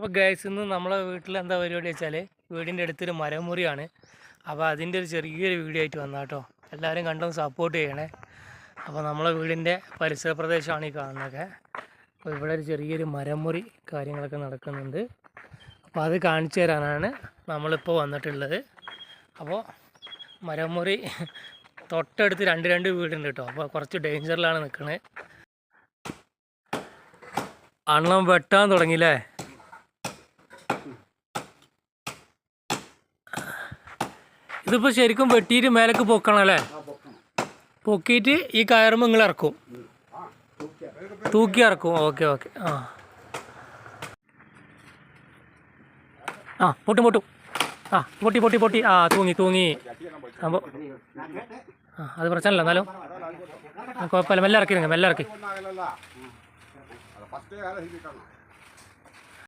അപ്പോൾ ഗൈസ് ഇന്ന് നമ്മളെ വീട്ടിൽ എന്താ പരിപാടി വെച്ചാൽ വീടിന്റെ അടുത്തൊരു മരമുറിയാണ്. അപ്പോൾ അതിന്റെ ഒരു ചെറിയൊരു വീഡിയോ ആയിട്ട് വന്ന കേട്ടോ എല്ലാവരും കണ്ടും സപ്പോർട്ട് ചെയ്യണേ. അപ്പോൾ നമ്മളെ വീടിന്റെ പരിസര പ്രദേശമാണ് ഈ കാണുന്നതൊക്കെ. അപ്പോൾ ഇവിടെ ഒരു ചെറിയൊരു മരമുറി കാര്യങ്ങളൊക്കെ നടക്കുന്നുണ്ട്. അപ്പോൾ അത് കാണിച്ചു തരാനാണ് നമ്മളിപ്പോൾ വന്നിട്ടുള്ളത്. അപ്പോൾ മരമുറി തൊട്ടടുത്ത് രണ്ട് രണ്ട് വീടുണ്ട് കേട്ടോ അപ്പോൾ കുറച്ച് ഡേഞ്ചറിലാണ് നിൽക്കുന്നത് അണ്ണം വെട്ടാൻ തുടങ്ങിയില്ലേ? ഇതിപ്പോൾ ശരിക്കും വെട്ടിയിട്ട് മേലേക്ക് പൊക്കണം അല്ലേ? പൊക്കിയിട്ട് ഈ കയറുമ്പോൾ നിങ്ങൾ ഇറക്കും. തൂക്കി ഇറക്കും. Okay okay. ആ. ആ പൊട്ടും പൊട്ടും. ആ പൊട്ടി പൊട്ടി പൊട്ടി. ആ തൂങ്ങി തൂങ്ങി. അപ്പോൾ ആ അത് പ്രശ്നമല്ല എന്നാലും കുഴപ്പമില്ല. മെല്ലെ ഇറക്കി മെല്ലെ ഇറക്കി.